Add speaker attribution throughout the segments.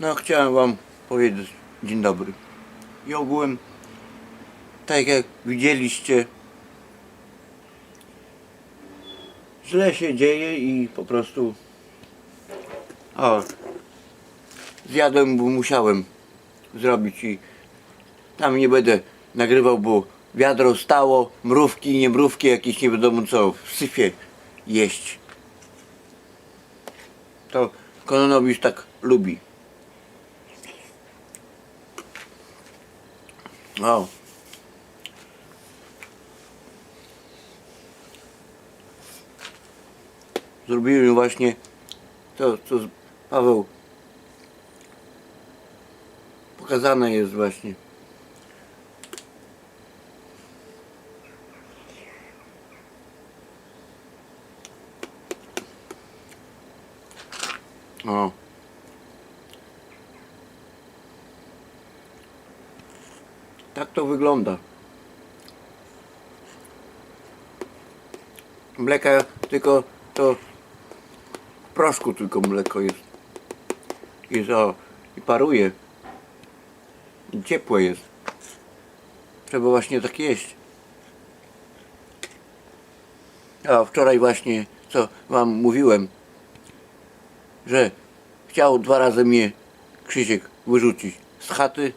Speaker 1: No, chciałem Wam powiedzieć dzień dobry. I ogółem, tak jak widzieliście, źle się dzieje i po prostu. O, zjadłem, bo musiałem zrobić i tam nie będę nagrywał, bo wiadro stało, mrówki, nie mrówki, jakieś nie wiadomo co, w syfie jeść. To Kononowicz tak lubi. O. Zrobiłem właśnie to, co Paweł pokazane jest właśnie. O. Tak to wygląda. Mleka tylko to w proszku tylko mleko jest. Jest o i paruje. I ciepłe jest. Trzeba właśnie tak jeść. A wczoraj właśnie, co wam mówiłem, że chciał dwa razy mnie Krzysiek wyrzucić z chaty,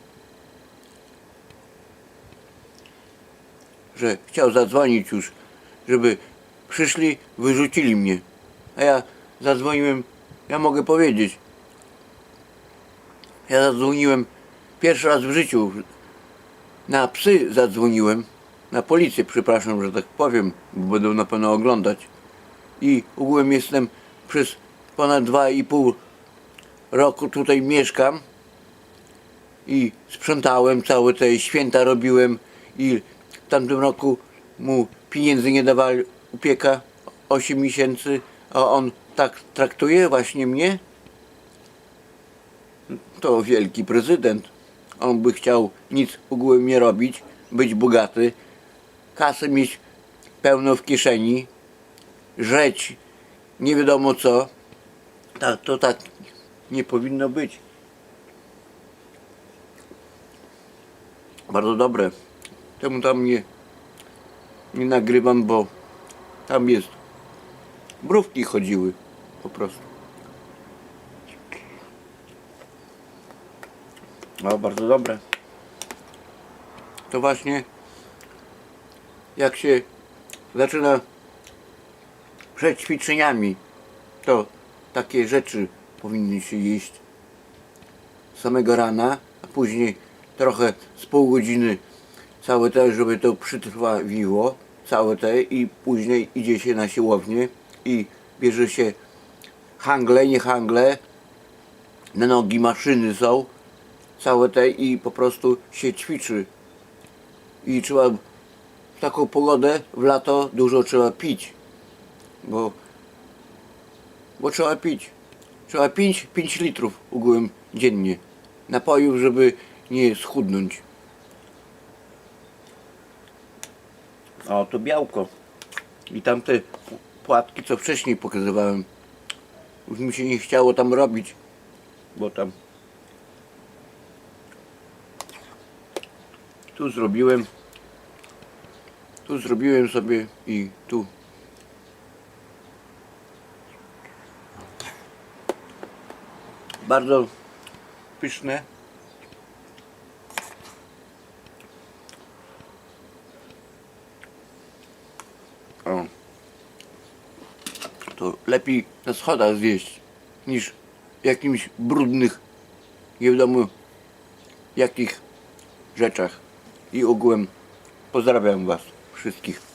Speaker 1: że chciał zadzwonić już, żeby przyszli, wyrzucili mnie. A ja zadzwoniłem, ja mogę powiedzieć, ja zadzwoniłem pierwszy raz w życiu, na psy zadzwoniłem, na policję, przepraszam, że tak powiem, bo będą na pewno oglądać. I ogółem jestem przez ponad dwa i pół roku tutaj mieszkam i sprzątałem całe te święta robiłem i tamtym roku mu pieniędzy nie dawali upieka 8 miesięcy, a on tak traktuje właśnie mnie. To wielki prezydent. On by chciał nic ogółem nie robić, być bogaty, kasy mieć pełno w kieszeni, żreć nie wiadomo co. Tak, to tak nie powinno być. Bardzo dobre. Temu tam nie, nie nagrywam, bo tam jest. Mrówki chodziły po prostu. No, bardzo dobre. To właśnie jak się zaczyna przed ćwiczeniami, to takie rzeczy powinny się jeść samego rana, a później trochę z pół godziny całe te, żeby to przytrwawiło, całe te i później idzie się na siłownię i bierze się hangle, nie hangle, na nogi maszyny są, całe te i po prostu się ćwiczy. I trzeba w taką pogodę w lato dużo trzeba pić, bo, bo trzeba pić. Trzeba pić 5 litrów ogółem dziennie napojów, żeby nie schudnąć. O, to białko. I tamte płatki, co wcześniej pokazywałem. Już mi się nie chciało tam robić, bo tam tu zrobiłem tu zrobiłem sobie i tu bardzo pyszne o. To lepiej na schodach zjeść niż w jakimś brudnych nie wiadomo jakich rzeczach. I ogółem pozdrawiam was wszystkich